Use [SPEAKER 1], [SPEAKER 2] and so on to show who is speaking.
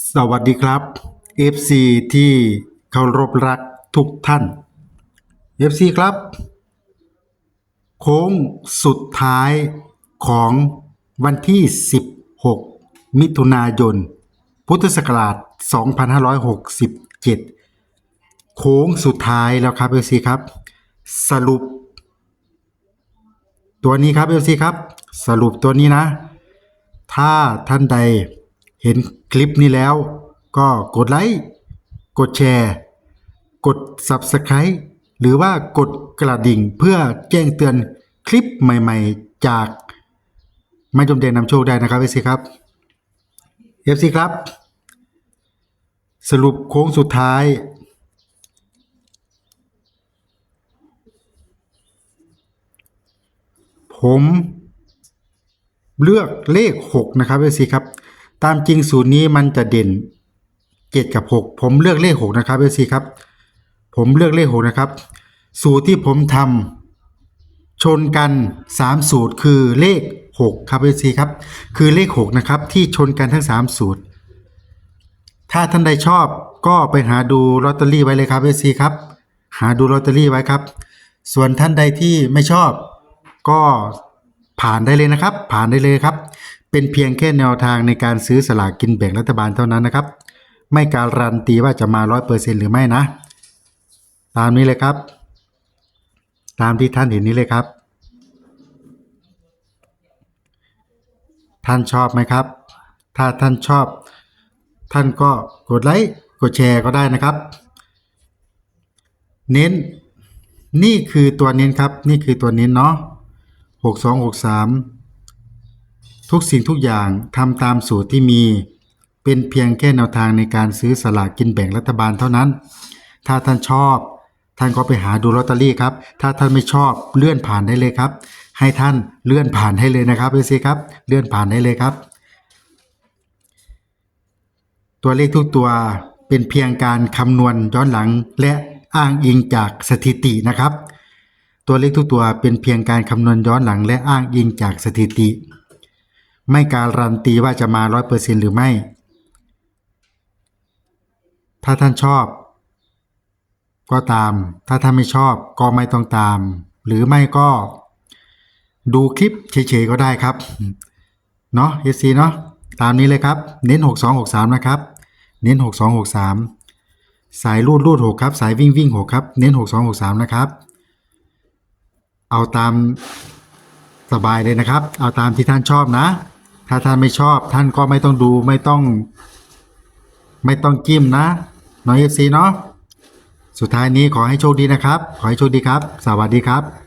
[SPEAKER 1] สวัสดีครับ FC ที่เคารพรักทุกท่าน FC ครับ โค้งสุดท้ายของวันที่ 16 มิถุนายน พุทธศักราช 2567 โค้งสุดท้ายแล้วครับ FC ครับ สรุป ตัวนี้ครับ FC ครับ สรุปตัวนี้นะ ถ้าท่านใด เห็นคลิปนี้แล้ว ก็กดไลค์ กดแชร์ กด Subscribe หรือว่ากดกระดิ่งเพื่อแจ้งเตือนคลิปใหม่ๆ จากไม่จมเดนนำโชคได้นะครับเอซีครับเอฟซีครับ สรุปโค้งสุดท้าย ผมเลือกเลข 6 นะครับเอซีครับ ตามจริงสูตรนี้มันจะเด่น7กับ6ผมเลือกเลข6นะครับเอซีครับ ผมเลือกเลข6นะครับ สูตรที่ผมทำชนกัน3สูตรคือเลข6ครับเอซีครับ คือเลข6นะครับที่ชนกันทั้ง3สูตร ถ้าท่านใดชอบก็ไปหาดูลอตเตอรี่ไว้เลยครับเอซีครับ หาดูลอตเตอรี่ไว้ครับ ส่วนท่านใดที่ไม่ชอบก็ผ่านได้เลยนะครับ ผ่านได้เลยครับ เป็นเพียงแค่แนวทางในการซื้อสลากกินแบ่งรัฐบาลเท่านั้นนะครับ ไม่การันตีว่าจะมาร้อยเปอร์เซ็นหรือไม่นะ ตามนี้เลยครับ ตามที่ท่านเห็นนี้เลยครับ ท่านชอบไหมครับ ถ้าท่านชอบ ท่านก็กดไลค์กดแชร์ก็ได้นะครับ เน้น นี่คือตัวเน้นครับ นี่คือตัวเน้นเนาะหกสองหกสาม ทุกสิ่งทุกอย่างทำตามสูตรที่มี เป็นเพียงแค่แนวทางในการซื้อสลากกินแบ่งรัฐบาลเท่านั้น ถ้าท่านชอบ ท่านก็ไปหาดูลอตเตอรี่ครับ ถ้าท่านไม่ชอบเลื่อนผ่านได้เลยครับ ให้ท่านเลื่อนผ่านให้เลยนะครับเอซีครับ เลื่อนผ่านได้เลยครับ ตัวเลขทุกตัวเป็นเพียงการคำนวณย้อนหลังและอ้างอิงจากสถิตินะครับ ตัวเลขทุกตัวเป็นเพียงการคำนวณย้อนหลัง และอ้างอิงจากสถิติ ไม่การันตีว่าจะมาร้อยเปอร์เซ็นหรือไม่ ถ้าท่านชอบ ก็ตาม ถ้าท่านไม่ชอบก็ไม่ต้องตาม หรือไม่ก็ ดูคลิปเฉยๆก็ได้ครับ เนาะ FC เนาะ ตามนี้เลยครับ เน้น 6263 นะครับ เน้น 6263 สายรูดรูด6ครับ สายวิ่งวิ่ง6ครับ เน้น 6263 นะครับ เอาตามสบายเลยนะครับ เอาตามที่ท่านชอบนะ ถ้าท่านไม่ชอบท่านก็ไม่ต้องดูไม่ต้อง ไม่ต้องจิ้มนะน้อยเอฟซีเนาะสุดท้ายนี้ขอให้โชคดีนะครับ ขอให้โชคดีครับ สวัสดีครับ